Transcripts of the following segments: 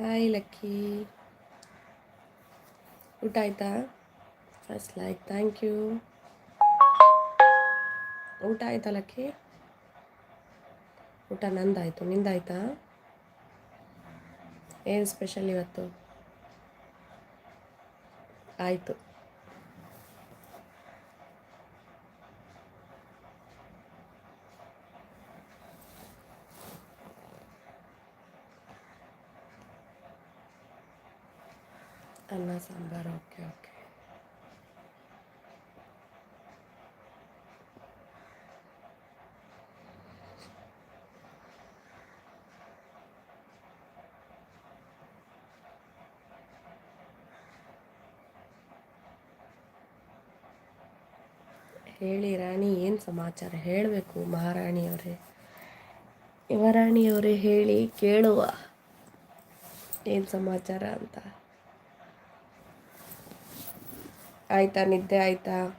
Hi lucky ಊಟ ಆಯ್ತಾ? First like thank you ಊಟ ಆಯ್ತಾ ಲಕ್ಕಿ ಊಟ ನಂದಾಯಿತು ನಿಂದಾಯ್ತಾ? ಏನು ಸ್ಪೆಷಲ್ ಇವತ್ತು? ಆಯಿತು. ಅನ್ನ ಸಾಂಬಾರು ಓಕೆ ಓಕೆ ಹೇಳಿ ರಾಣಿ ಏನು ಸಮಾಚಾರ ಹೇಳಬೇಕು ಮಹಾರಾಣಿಯವರೇ ಯುವರಾಣಿಯವರೇ ಹೇಳಿ ಕೇಳುವ ಏನು ಸಮಾಚಾರ ಅಂತ ಆಯ್ತಾ, ನಿದ್ದೆ ಆಯ್ತಾ?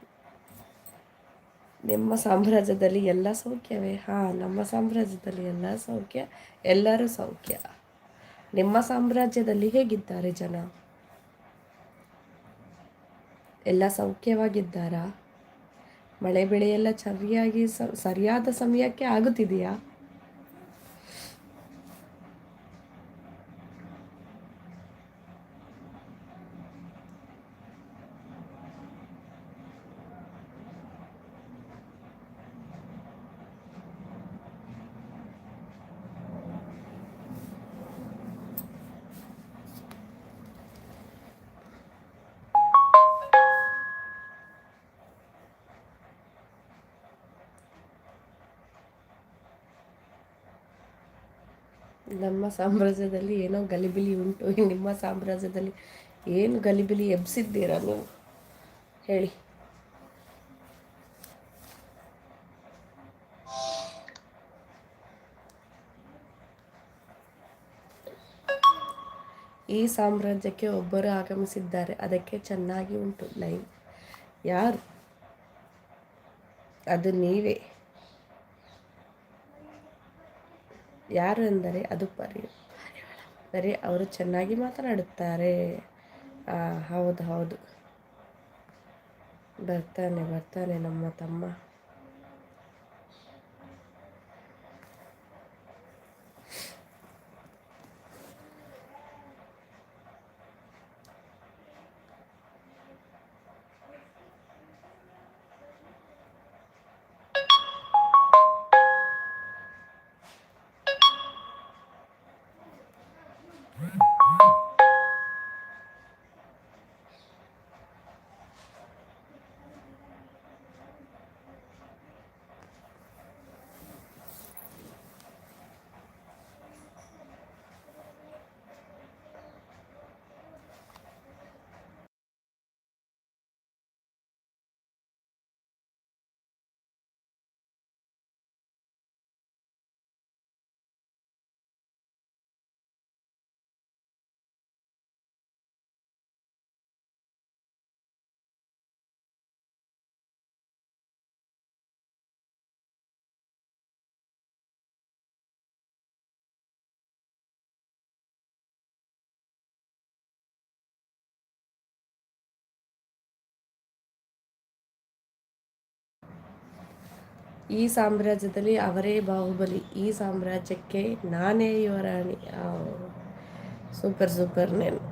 ನಿಮ್ಮ ಸಾಮ್ರಾಜ್ಯದಲ್ಲಿ ಎಲ್ಲ ಸೌಖ್ಯವೇ? ಹಾಂ, ನಮ್ಮ ಸಾಮ್ರಾಜ್ಯದಲ್ಲಿ ಎಲ್ಲ ಸೌಖ್ಯ, ಎಲ್ಲರೂ ಸೌಖ್ಯ. ನಿಮ್ಮ ಸಾಮ್ರಾಜ್ಯದಲ್ಲಿ ಹೇಗಿದ್ದಾರೆ ಜನ? ಎಲ್ಲ ಸೌಖ್ಯವಾಗಿದ್ದಾರಾ? ಮಳೆ ಬೆಳೆಯೆಲ್ಲ ಸರಿಯಾಗಿ ಸರಿಯಾದ ಸಮಯಕ್ಕೆ ಆಗುತ್ತಿದೆಯಾ? ನಮ್ಮ ಸಾಮ್ರಾಜ್ಯದಲ್ಲಿ ಏನೋ ಗಲಿಬಿಲಿ ಉಂಟು. ನಿಮ್ಮ ಸಾಮ್ರಾಜ್ಯದಲ್ಲಿ ಏನು ಗಲಿಬಿಲಿ ಎಬ್ಸಿದ್ದೀರಾ ನೀವು? ಹೇಳಿ. ಈ ಸಾಮ್ರಾಜ್ಯಕ್ಕೆ ಒಬ್ಬರು ಆಗಮಿಸಿದ್ದಾರೆ. ಅದಕ್ಕೆ ಚೆನ್ನಾಗಿ ಉಂಟು. ಲೈವ್ ಯಾರು? ಅದು ನೀವೇ. ಯಾರು ಎಂದರೆ ಅದು ಪರಿ ಸರಿ ಅವರು ಚೆನ್ನಾಗಿ ಮಾತನಾಡುತ್ತಾರೆ. ಹೌದು ಹೌದು. ಬರ್ತಾನೆ ಬರ್ತಾನೆ ನಮ್ಮ ತಮ್ಮ. ಈ ಸಾಮ್ರಾಜ್ಯದಲ್ಲಿ ಅವರೇ ಬಾಹುಬಲಿ. ಈ ಸಾಮ್ರಾಜ್ಯಕ್ಕೆ ನಾನೇ ಯುವರಾಣಿ. ಸೂಪರ್ ಸೂಪರ್ ನೇನು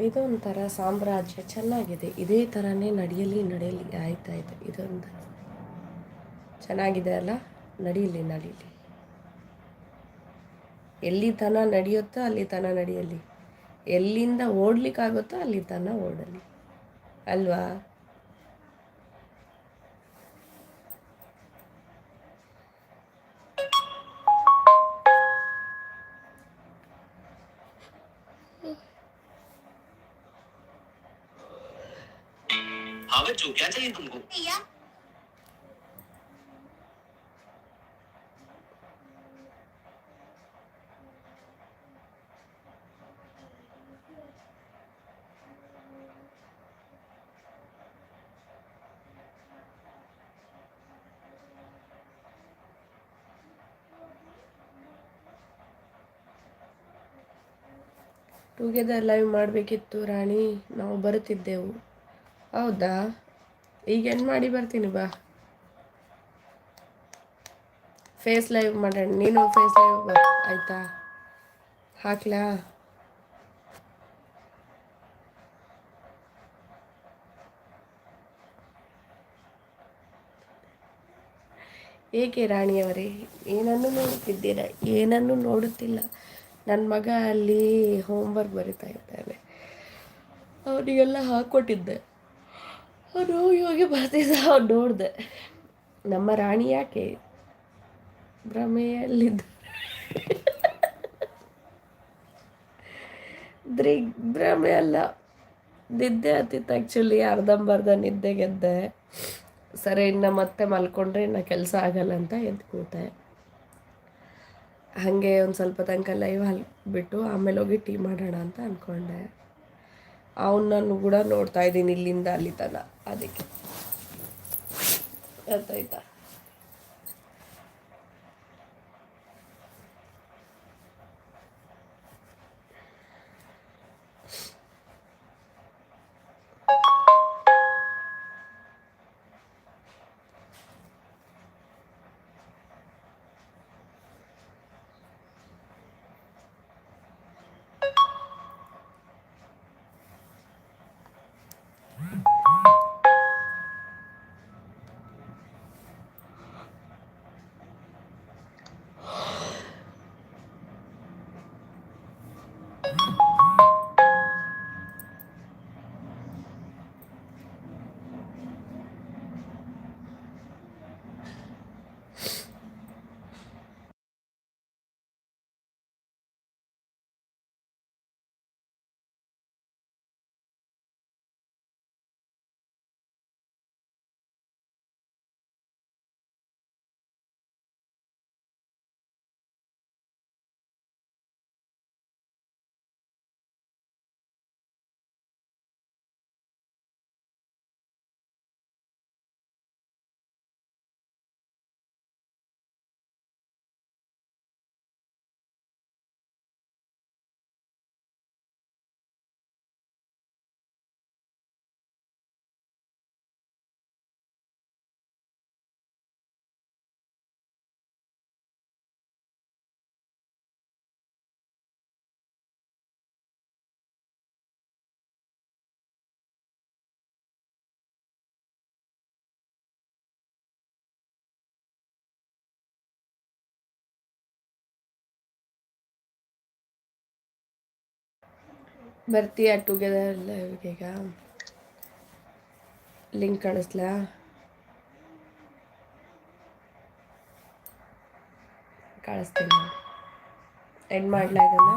ಇದು ಒಂಥರ ಸಾಮ್ರಾಜ್ಯ ಚೆನ್ನಾಗಿದೆ. ಇದೇ ಥರನೇ ನಡೆಯಲಿ ನಡೆಯಲಿ ಆಯ್ತಾ ಇದೆ. ಇದೊಂದು ಚೆನ್ನಾಗಿದೆ ಅಲ್ಲ? ನಡೀಲಿ ನಡೀಲಿ ಎಲ್ಲಿ ತನ ನಡೆಯುತ್ತೋ ಅಲ್ಲಿ ತನ ನಡೆಯಲಿ. ಎಲ್ಲಿಂದ ಓಡ್ಲಿಕ್ಕಾಗುತ್ತೋ ಅಲ್ಲಿ ತನ ಓಡಲಿ. ಅಲ್ವಾ? ಟುಗೆದರ್ ಲೈವ್ ಮಾಡಬೇಕಿತ್ತು ರಾಣಿ. ನಾವು ಬರುತ್ತಿದ್ದೆವು. ಹೌದಾ? ಈಗ ಏನು ಮಾಡಿ ಬರ್ತೀನಿ ಬಾ. ಫೇಸ್ ಲೈವ್ ಮಾಡೋಣ ನೀನು ಫೇಸ್ ಲೈವ್ ಬಾ, ಆಯಿತಾ? ಹಾಕ್ಲಾ? ಏಕೆ ರಾಣಿಯವರೇ ಏನನ್ನು ನೋಡುತ್ತಿದ್ದೀರಾ? ಏನನ್ನು ನೋಡುತ್ತಿಲ್ಲ. ನನ್ನ ಮಗ ಅಲ್ಲಿ ಹೋಮ್ವರ್ಕ್ ಬರಿತಾ ಇದ್ದಾನೆ. ಅವನಿಗೆಲ್ಲ ಹಾಕ್ಕೊಟ್ಟಿದ್ದೆ ಅವನು ಹೋಗಿ ಬರ್ತಿದ್ದ ಅವ್ನು ನೋಡಿದೆ. ನಮ್ಮ ರಾಣಿ ಯಾಕೆ ಭ್ರಮೆಯಲ್ಲಿದ್ದ ದಿಗ್ಭ್ರಮೆ ಅಲ್ಲ. ನಿದ್ದೆ ಹತ್ತಿತ್ತು ಆ್ಯಕ್ಚುಲಿ ಅರ್ಧಂಬರ್ಧ ನಿದ್ದೆ ಗೆದ್ದೆ. ಸರಿ, ಇನ್ನು ಮತ್ತೆ ಮಲ್ಕೊಂಡ್ರೆ ಇನ್ನು ಕೆಲಸ ಆಗಲ್ಲ ಅಂತ ಎದ್ದು ಕೂತೆ ಹಾಗೆ ಒಂದು ಸ್ವಲ್ಪ ತನಕ ಲೈವ್ ಹಲ್ ಬಿಟ್ಟು ಆಮೇಲೆ ಹೋಗಿ ಟೀ ಮಾಡೋಣ ಅಂತ ಅಂದ್ಕೊಂಡೆ ಅವನನ್ನು ಕೂಡ ನೋಡ್ತಾ ಇದ್ದೀನಿ ಇಲ್ಲಿಂದ ಅಲ್ಲಿ ತನ. ಅದಕ್ಕೆ. ಗೊತ್ತಾಯ್ತಾ ಬರ್ತೀಯಾ ಟುಗೆದರ್ ಈಗ ಲಿಂಕ್ ಕಳಿಸ್ಲಾ? ಕಳಿಸ್ತೀನಿ. ಎಂಡ್ ಮಾಡ್ಲಾ ಇದನ್ನು?